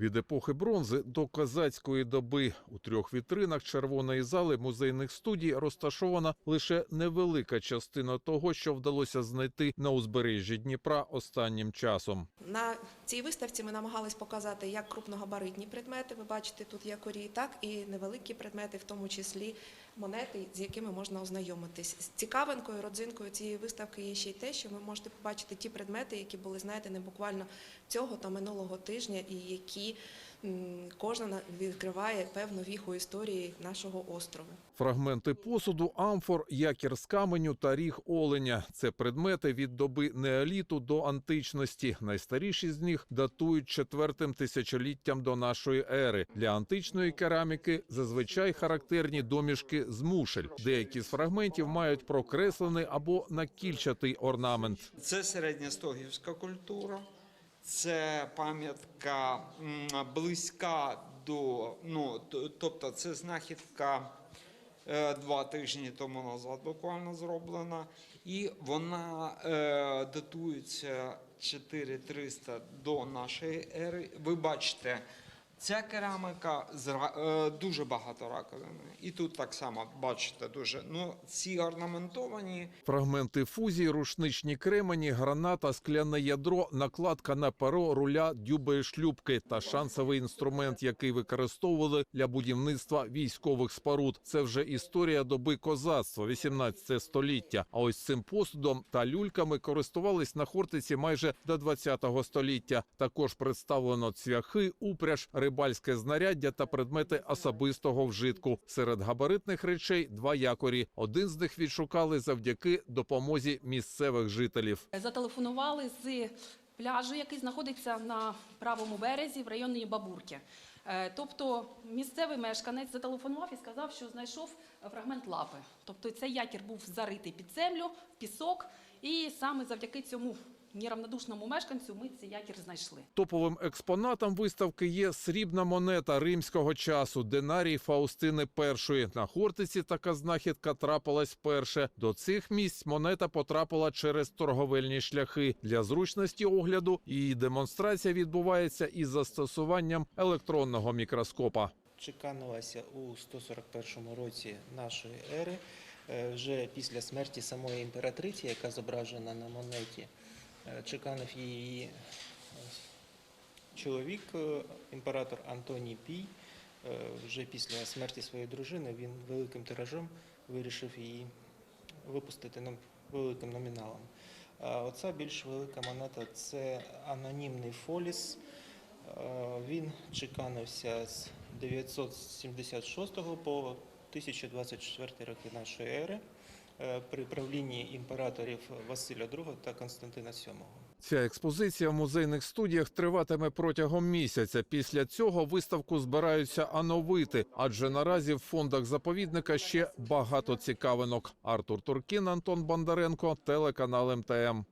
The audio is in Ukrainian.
Від епохи бронзи до козацької доби у трьох вітринах червоної зали музейних студій розташована лише невелика частина того, що вдалося знайти на узбережжі Дніпра останнім часом. На цій виставці ми намагались показати як крупногабаритні предмети. Ви бачите, тут якорі, так і невеликі предмети, в тому числі монети, з якими можна ознайомитись. З цікавинкою, родзинкою цієї виставки є ще й те, що ви можете побачити ті предмети, які були знайдені буквально цього та минулого тижня, і які м, кожна на- відкриває певну віху історії нашого острову. Фрагменти посуду, амфор, якір з каменю та ріг оленя – це предмети від доби неоліту до античності. Найстаріші з них датують четвертим тисячоліттям до нашої ери. Для античної кераміки зазвичай характерні домішки з мушель. Деякі з фрагментів мають прокреслений або накільчатий орнамент. Це середньостогівська культура, це пам'ятка близька до, ну, тобто це знахідка е, два тижні тому назад буквально зроблена, і вона е, датується 4300 до нашої ери. Ви бачите, ця кераміка зра- е, дуже багато раковини. І тут так само бачите дуже. Ну, ці орнаментовані. Фрагменти фузії, рушничні кремені, граната, скляне ядро, накладка на перо руля дюбої шлюбки та шансовий інструмент, який використовували для будівництва військових споруд. Це вже історія доби козацтва, 18 століття. А ось цим посудом та люльками користувались на Хортиці майже до 20 століття. Також представлено цвяхи, упряж, рибальське знаряддя та предмети особистого вжитку. Серед габаритних речей два якорі. Один з них відшукали завдяки допомозі місцевих жителів. Зателефонували з пляжу, який знаходиться на правому березі в районі Бабурки. Е, Тобто місцевий мешканець зателефонував і сказав, що знайшов фрагмент лапи. Тобто цей якір був заритий під землю, в пісок, і саме завдяки цьому неравнодушному мешканцю ми цей якір знайшли. Топовим експонатом виставки є срібна монета римського часу Динарій Фаустини І. На Хортиці така знахідка трапилась вперше. До цих місць монета потрапила через торговельні шляхи. Для зручності огляду її демонстрація відбувається із застосуванням електронного мікроскопа. чеканилася у 141 році нашої ери, вже після смерті самої імператриці, яка зображена на монеті. Е, Чеканив її е, чоловік, е, імператор Антоній Пій. Е, Вже після смерті своєї дружини він великим тиражом вирішив її випустити великим номіналом. Оця більш велика монета це анонімний фоліс. Е, Він чеканився з 976 по 1024 роки нашої ери е, при правлінні імператорів Василя II та Константина VII. Ця експозиція в музейних студіях триватиме протягом місяця. Після цього виставку збираються оновити, адже наразі в фондах заповідника ще багато цікавинок. Артур Туркін, Антон Бондаренко, телеканал МТМ.